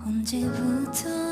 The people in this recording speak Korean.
언제부터